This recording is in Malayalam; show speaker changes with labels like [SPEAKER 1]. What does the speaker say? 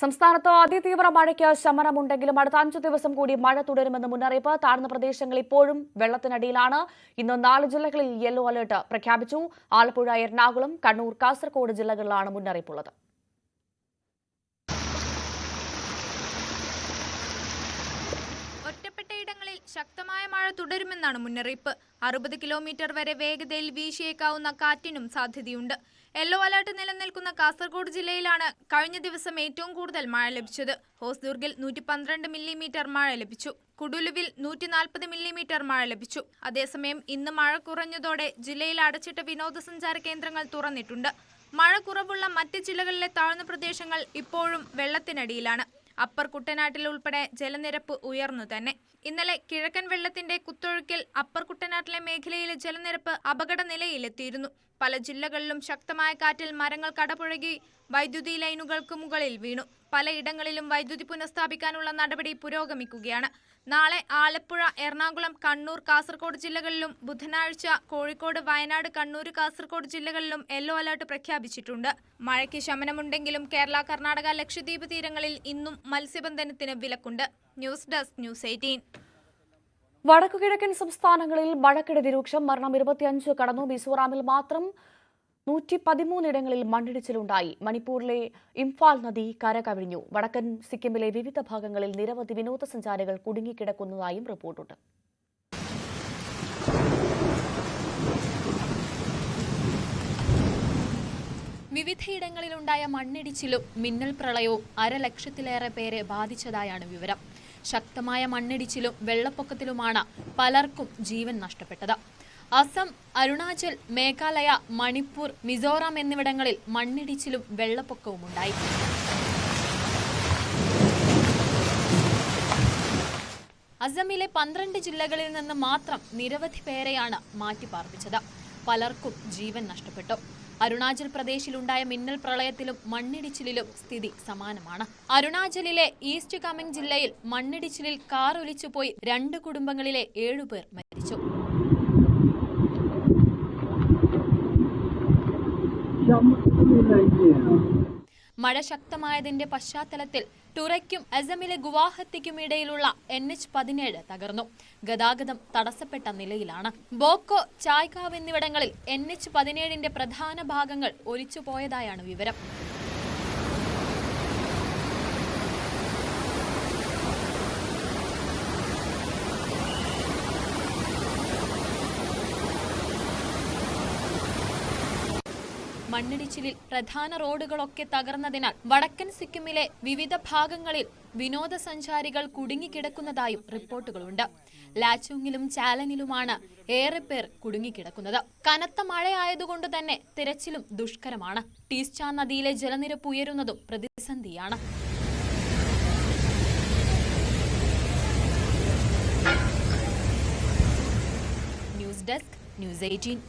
[SPEAKER 1] സംസ്ഥാനത്ത് അതിതീവ്ര മഴയ്ക്ക് ശമനമുണ്ടെങ്കിലും അടുത്ത അഞ്ചു ദിവസം കൂടി മഴ തുടരുമെന്ന് മുന്നറിയിപ്പ് താഴ്ന്ന പ്രദേശങ്ങൾ ഇപ്പോഴും വെള്ളത്തിനടിയിലാണ്. ഇന്ന് നാല് ജില്ലകളിൽ യെല്ലോ അലർട്ട് പ്രഖ്യാപിച്ചു. ആലപ്പുഴ എറണാകുളം കണ്ണൂർ കാസർഗോഡ് ജില്ലകളിലാണ് മുന്നറിയിപ്പുള്ളത്.
[SPEAKER 2] ശക്തമായ മഴ തുടരുമെന്നാണ് മുന്നറിയിപ്പ്. അറുപത് കിലോമീറ്റർ വരെ വേഗതയിൽ വീശിയേക്കാവുന്ന കാറ്റിനും സാധ്യതയുണ്ട്. യെല്ലോ അലർട്ട് നിലനിൽക്കുന്ന കാസർഗോഡ് ജില്ലയിലാണ് കഴിഞ്ഞ ദിവസം ഏറ്റവും കൂടുതൽ മഴ ലഭിച്ചത്. ഹോസ്ദുർഗിൽ നൂറ്റി പന്ത്രണ്ട് മില്ലിമീറ്റർ മഴ ലഭിച്ചു. കുടുലുവിൽ നൂറ്റി നാൽപ്പത് മില്ലിമീറ്റർ മഴ ലഭിച്ചു. അതേസമയം ഇന്ന് മഴ കുറഞ്ഞതോടെ ജില്ലയിൽ അടച്ചിട്ട വിനോദസഞ്ചാര കേന്ദ്രങ്ങൾ തുറന്നിട്ടുണ്ട്. മഴ കുറവുള്ള മറ്റ് ജില്ലകളിലെ താഴ്ന്ന പ്രദേശങ്ങൾ ഇപ്പോഴും വെള്ളത്തിനടിയിലാണ്. അപ്പർ കുട്ടനാട്ടിൽ ഉൾപ്പെടെ ജലനിരപ്പ് ഉയർന്നു തന്നെ. ഇന്നലെ കിഴക്കൻ വെള്ളത്തിന്റെ കുത്തൊഴുക്കിൽ അപ്പർ കുട്ടനാട്ടിലെ മേഖലയിലെ ജലനിരപ്പ് അപകട നിലയിലെത്തിയിരുന്നു. പല ജില്ലകളിലും ശക്തമായ കാറ്റിൽ മരങ്ങൾ കടപുഴകി വൈദ്യുതി ലൈനുകൾക്ക് മുകളിൽ വീണു. പലയിടങ്ങളിലും വൈദ്യുതി പുനഃസ്ഥാപിക്കാനുള്ള നടപടി പുരോഗമിക്കുകയാണ്. നാളെ ആലപ്പുഴ എറണാകുളം കണ്ണൂർ കാസർഗോഡ് ജില്ലകളിലും ബുധനാഴ്ച കോഴിക്കോട് വയനാട് കണ്ണൂർ കാസർഗോഡ് ജില്ലകളിലും യെല്ലോ അലർട്ട് പ്രഖ്യാപിച്ചിട്ടുണ്ട്. മഴയ്ക്ക് ശമനമുണ്ടെങ്കിലും കേരള കർണാടക ലക്ഷദ്വീപ് തീരങ്ങളിൽ ഇന്നും മത്സ്യബന്ധനത്തിന് വിലക്കുണ്ട്. News desk news eighteen.
[SPEAKER 1] വടക്കുകിഴക്കൻ സംസ്ഥാനങ്ങളിൽ മഴക്കെടുതി രൂക്ഷം മരണം ഇരുപത്തിയഞ്ച് കടന്നു മിസോറാമിൽ മാത്രം നൂറ്റി പതിമൂന്നിടങ്ങളിൽ മണ്ണിടിച്ചിലുണ്ടായി. മണിപ്പൂരിലെ ഇംഫാൽ നദി കരകവിഞ്ഞു. വടക്കൻ സിക്കിമിലെ വിവിധ ഭാഗങ്ങളിൽ നിരവധി വിനോദസഞ്ചാരികൾ കുടുങ്ങിക്കിടക്കുന്നതായും റിപ്പോർട്ടുണ്ട്.
[SPEAKER 3] വിവിധയിടങ്ങളിലുണ്ടായ മണ്ണിടിച്ചിലും മിന്നൽ പ്രളയവും അരലക്ഷത്തിലേറെ പേരെ ബാധിച്ചതായാണ് വിവരം. ശക്തമായ മണ്ണിടിച്ചിലും വെള്ളപ്പൊക്കത്തിലുമാണ് പലർക്കും ജീവൻ നഷ്ടപ്പെട്ടത്. അസം അരുണാചൽ മേഘാലയ മണിപ്പൂർ മിസോറാം എന്നിവിടങ്ങളിൽ മണ്ണിടിച്ചിലും വെള്ളപ്പൊക്കവും ഉണ്ടായി അസമിലെ പന്ത്രണ്ട് ജില്ലകളിൽ നിന്ന് മാത്രം നിരവധി പേരെയാണ് മാറ്റിപ്പാർപ്പിച്ചത്. പലർക്കും ജീവൻ നഷ്ടപ്പെട്ടു. അരുണാചൽ പ്രദേശിലുണ്ടായ മിന്നൽ പ്രളയത്തിലും മണ്ണിടിച്ചിലിലും സ്ഥിതി സമാനമാണ്. അരുണാചലിലെ ഈസ്റ്റ് കമിംഗ് ജില്ലയിൽ മണ്ണിടിച്ചിലിൽ കാർ ഒലിച്ചുപോയി രണ്ട് കുടുംബങ്ങളിലെ ഏഴുപേർ മരിച്ചു. മഴ ശക്തമായതിന്റെ പശ്ചാത്തലത്തിൽ ടുറയ്ക്കും അസമിലെ ഗുവാഹത്തിക്കും ഇടയിലുള്ള എൻ എച്ച് പതിനേഴ് തകർന്നു. ഗതാഗതം തടസ്സപ്പെട്ട നിലയിലാണ്. ബോക്കോ ചായ്കാവ് എന്നിവിടങ്ങളിൽ എൻ എച്ച് പതിനേഴിന്റെ പ്രധാന ഭാഗങ്ങൾ ഒലിച്ചുപോയതായാണ് വിവരം. മണ്ണിടിച്ചിലിൽ പ്രധാന റോഡുകളൊക്കെ തകർന്നതിനാൽ വടക്കൻ സിക്കിമിലെ വിവിധ ഭാഗങ്ങളിൽ വിനോദസഞ്ചാരികൾ കുടുങ്ങിക്കിടക്കുന്നതായും റിപ്പോർട്ടുകളുണ്ട്. ലാച്ചുങ്ങിലും ചാലനിലുമാണ് ഏറെ പേർ കുടുങ്ങിക്കിടക്കുന്നത്. കനത്ത മഴയായതുകൊണ്ട് തന്നെ തിരച്ചിലും ദുഷ്കരമാണ്. ടീസ്ചാ നദിയിലെ ജലനിരപ്പ് ഉയരുന്നതും പ്രതിസന്ധിയാണ്. News desk news eighteen.